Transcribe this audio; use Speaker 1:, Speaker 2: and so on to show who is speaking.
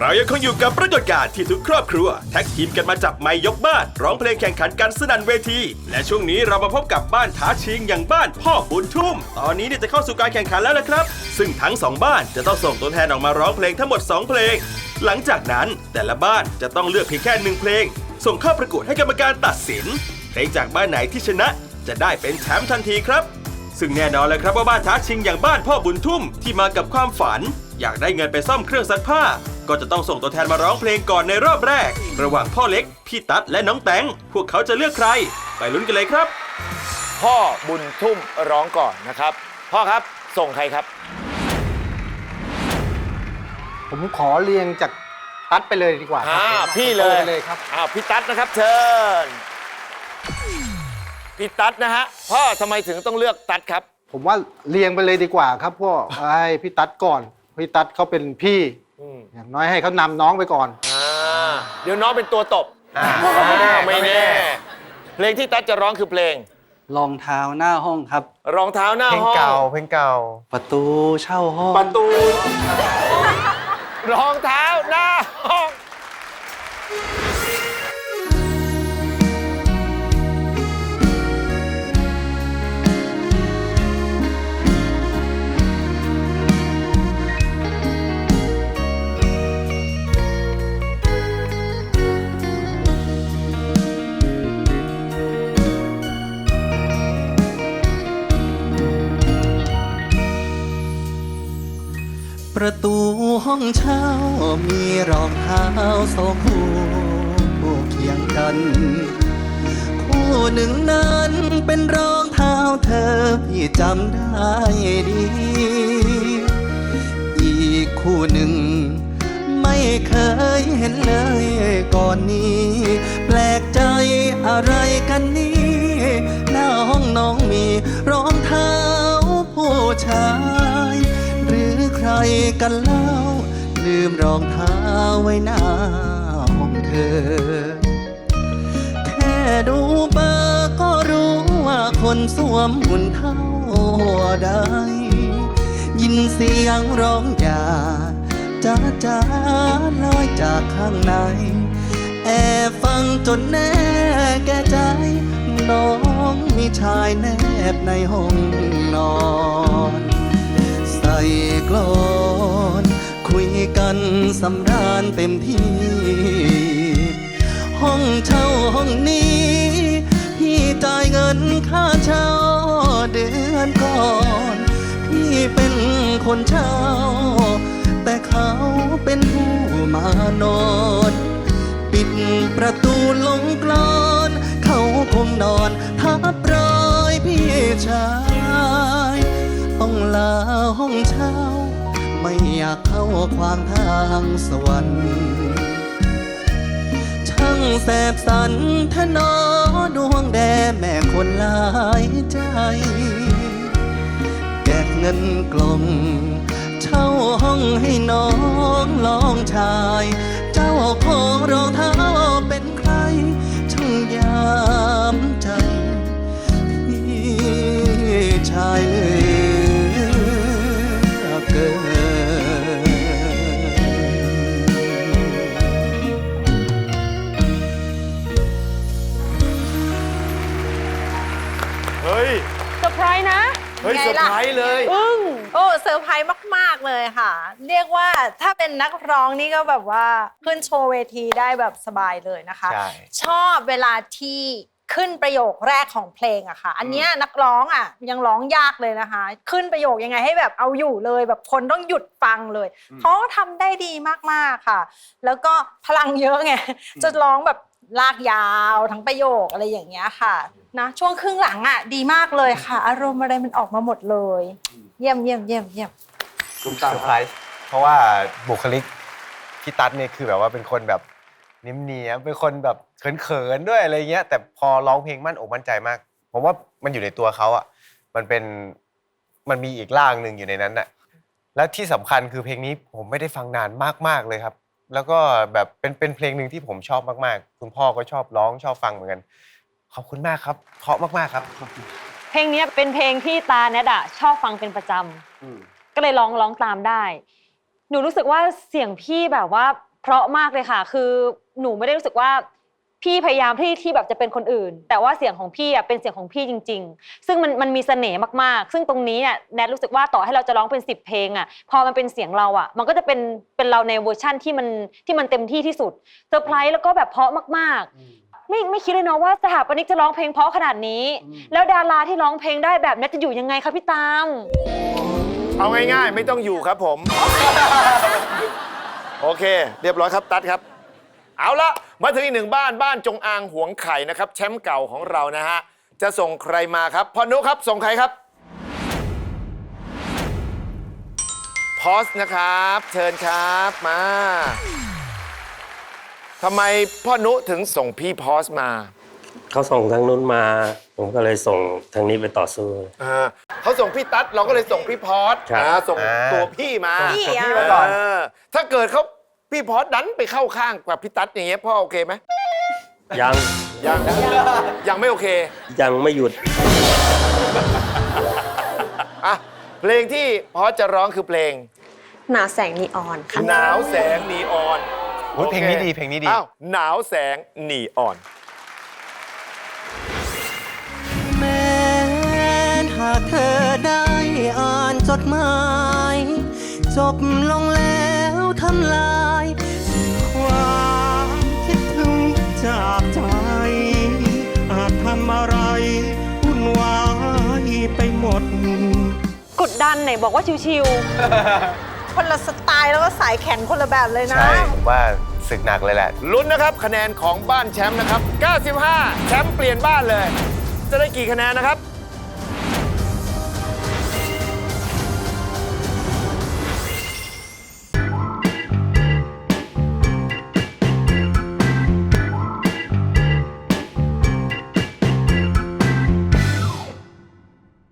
Speaker 1: เรายังคงอยู่กับปรากฏการณ์ที่ทุกครอบครัว แท็กทีมกันมาจับไมค์ยกบ้าน ร้องเพลงแข่งขันกันสนั่นเวที และช่วงนี้เรามาพบกับบ้านท้าชิงอย่างบ้านพ่อบุญทุ่ม ตอนนี้เนี่ยจะเข้าสู่การแข่งขันแล้วนะครับ ซึ่งทั้งสองบ้านจะต้องส่งตัวแทนออกมาร้องเพลงทั้งหมด 2 เพลง หลังจากนั้นแต่ละบ้านจะต้องเลือกเพียงแค่หนึ่งเพลง ส่งเข้าประกวดให้กรรมการตัดสินเพลงจากบ้านไหนที่ชนะ จะได้เป็นแชมป์ทันทีครับ ซึ่งแน่นอนเลยครับว่าบ้านท้าชิงอย่างบ้านพ่อบุญทุ่มที่มากับความฝัน อยากได้เงินไปซ่อมเครื่องซักผ้า ก็จะต้องส่งตัวแทนมาร้องเพลงก่อนในรอบแรก ระหว่างพ่อเล็ก พี่ตั๊ดและน้องแตง พวกเขาจะเลือกใคร ไปลุ้นกันเลยครับ
Speaker 2: พ่อบุญทุ่มร้องก่อนนะครับ พ่อครับส่งใครครับ
Speaker 3: ผมขอเรียงจากตัดไปเลยดีกว่าครั
Speaker 2: อ่า
Speaker 3: บ
Speaker 2: พี่เลย
Speaker 3: โตไปเลยครับ
Speaker 2: อ้าวพี่ตั๊ดนะครับเชิญพี่ตั๊ดนะฮะพ่อทำไมถึงต้องเลือกตั๊ดครับ
Speaker 3: ผมว่าเรียงไปเลยดีกว่าครับพ่อ ให้พี่ตัดก่อน พี่ตัดเขาเป็นพี่
Speaker 2: อืม
Speaker 3: อย่างน้อยให้เขานำน้องไปก่อน
Speaker 2: อ่าเดี๋ยวน้องเป็นตัวตบ
Speaker 4: ไม่แน่
Speaker 2: ไม่
Speaker 4: ไม่
Speaker 2: แน่
Speaker 4: แน่
Speaker 2: เพลงที่ตั๊ดจะร้องคือเพลง
Speaker 5: รองเท้าหน้าห้องครับ
Speaker 2: รองเท้าหน้า
Speaker 4: เพลง
Speaker 2: ห้อง
Speaker 4: เก่าเพลงเก่า
Speaker 5: ประตูเช่าห้อง
Speaker 2: ประตู รองเท้าหน้า
Speaker 5: ประตูห้องเช่ามีรองเท้าสองคู่เคียงกัน คู่หนึ่งนั้นเป็นรองเท้าเธอพี่จำได้ดี อีกคู่หนึ่ง ไม่เคยเห็นเลยก่อนนี้ แปลกใจอะไรกันนี่หน้าห้องน้องมีรองเท้าผู้ชาย กันเล่า ลืมรองเท้าไว้หน้าห้องเธอ แค่ดูเบอร์ก็รู้ว่าคนสวมหุ่นเท่าใด ยินเสียงร้องอย่าจ้าจ้าลอยจากข้างใน แอบฟังจนแน่แก่ใจ น้องมีชายแนบในห้องนอน ใส่กลอน กันสำราญเต็มที่ ห้องเช่าห้องนี้ พี่จ่ายเงินค่าเช่าเดือนก่อน พี่เป็นคนเช่า แต่เขาเป็นผู้มานอน ปิดประตูลงกลอน เขาคงนอนทับรอยพี่ชาย ต้องลาห้องเช่า ไม่อยากเข้าความทางสวรรค์ช่างแสบสันทนอดวงแดแม่คนหลายใจแกะเงินกล่องเช่าห้องให้น้องลองชาย เจ้าของรองเท้า
Speaker 2: ฮ้ย
Speaker 6: ไง
Speaker 2: เซอร์
Speaker 7: ล่ะ
Speaker 2: ไพรส์เลย
Speaker 6: อึ้ง
Speaker 7: โอ้เซอร์ไพรส์มาก ๆ เลยค่ะ เรียกว่าถ้าเป็นนักร้องนี่ก็แบบว่าขึ้นโชว์เวทีได้แบบสบายเลยนะคะ
Speaker 4: ใช่
Speaker 7: ชอบเวลาที่ขึ้นประโยคแรกของเพลงอะค่ะ อันเนี้ยนักร้องอะยังร้องยากเลยนะคะ ขึ้นประโยคยังไงให้แบบเอาอยู่เลย แบบคนต้องหยุดฟังเลยเขาทำได้ดีมากๆค่ะ แล้วก็พลังเยอะไงจะร้องแบบ ลากยาวทั้งประโยคอะไรอย่างเงี้ยค่ะนะช่วงครึ่งหลังอะดีมากเลยค่ะ อารมณ์อะไรมันออกมาหมดเลย เยี่ยมเยี่ยมเยี่ยมเยี่ยม
Speaker 4: เซอร์ไพรส์เพราะว่าบุคลิกพี่ตั๊ดเนี่ยคือแบบว่าเป็นคนแบบนิ่มเนียบเป็นคนแบบเขินๆด้วยอะไรเงี้ย แต่พอร้องเพลงมั่นอกมั่นใจมาก ผมว่ามันอยู่ในตัวเขาอะมันเป็นมันมีอีกร่างหนึ่งอยู่ในนั้นน่ะและที่สำคัญคือเพลงนี้ผมไม่ได้ฟังนานมากๆเลยครับ แล้วก็แบบเป็นเป็นเพลงหนึ่งที่ผมชอบมากๆ คุณพ่อก็ชอบร้องชอบฟังเหมือนกัน ขอบคุณมากครับเพราะมากๆครับ
Speaker 6: เพลงเนี้ยเป็นเพลงที่ตาแนทอะชอบฟังเป็นประจำก็เลยร้องร้องตามได้ หนูรู้สึกว่าเสียงพี่แบบว่าเพราะมากเลยค่ะ คือหนูไม่ได้รู้สึกว่า พี่พยายามที่ที่แบบจะเป็นคนอื่น แต่ว่าเสียงของพี่อะเป็นเสียงของพี่จริง ๆ ซึ่งมันมันมีเสน่ห์มากๆ ซึ่งตรงนี้เนี่ยแนทรู้สึกว่าต่อให้เราจะร้องเป็นสิบเพลงอะพอมันเป็นเสียงเราอะ มันก็จะเป็นเป็นเราในเวอร์ชั่นที่มันที่มันเต็มที่ที่สุดเซอร์ไพรส์แล้วก็แบบเพราะมากๆ ไม่ไม่คิดเลยเนาะว่าสถาปนิกจะร้องเพลงเพราะขนาดนี้ แล้วดาราที่ร้องเพลงได้แบบนี้จะอยู่ยังไงคะพี่ตาม
Speaker 2: เอาง่ายๆ ไม่ต้องอยู่ครับผม โอเค เรียบร้อยครับตัดครับ เอาละมาถึงอีกหนึ่งบ้านบ้านจงอางหวงไข่นะครับแชมป์เก่าของเรานะฮะจะส่งใครมาครับพ่อนุครับส่งใครครับพอสนะครับเชิญครับมาทำไมพ่อนุถึงส่งพี่พอสมา
Speaker 8: เขาส่งทางนู้นมา ผมก็เลยส่งทางนี้ไปต่อสู้
Speaker 2: อ่าเขาส่งพี่ตั๊ดเราก็เลยส่งพี่พอส
Speaker 8: ครับ
Speaker 2: อ่าส่ง
Speaker 4: อ่า
Speaker 2: ตัวพี่มา
Speaker 7: พี่
Speaker 2: ส่ง
Speaker 7: อะ
Speaker 2: มาก่อน เออถ้าเกิดเขา พี่พอสดันไปเข้าข้างกับพี่ตั๊ดอย่างเงี้ยพ่อโอเคไหม
Speaker 8: ยัง
Speaker 2: ยังยังไม่โอเค
Speaker 8: ยังไม่หยุด
Speaker 2: อะเพลงที่พอสจะร้องคือเพลง
Speaker 9: หนาแสงนีออนค่ะ
Speaker 2: หนาวแสงนีออน
Speaker 4: โอ้ยเพลงนี้ดีเพลงนี้ดี
Speaker 2: อ้าวหนาวแสงนีออน
Speaker 5: แม้หากเธอได้อ่านจดหมาย จบลงแล้วทำลาย
Speaker 6: ดดันไหนบอกว่าชิว
Speaker 7: คนละสไตล์แล้วก็สายแข็งคนละแบบเลยนะ
Speaker 4: ใช่ผมว่าศึกหนักเลยแหละ
Speaker 2: ลุ้นนะครับคะแนนของบ้านแชมป์นะครับ 95 แชมป์เปลี่ยนบ้านเลย จะได้กี่คะแนนนะครับ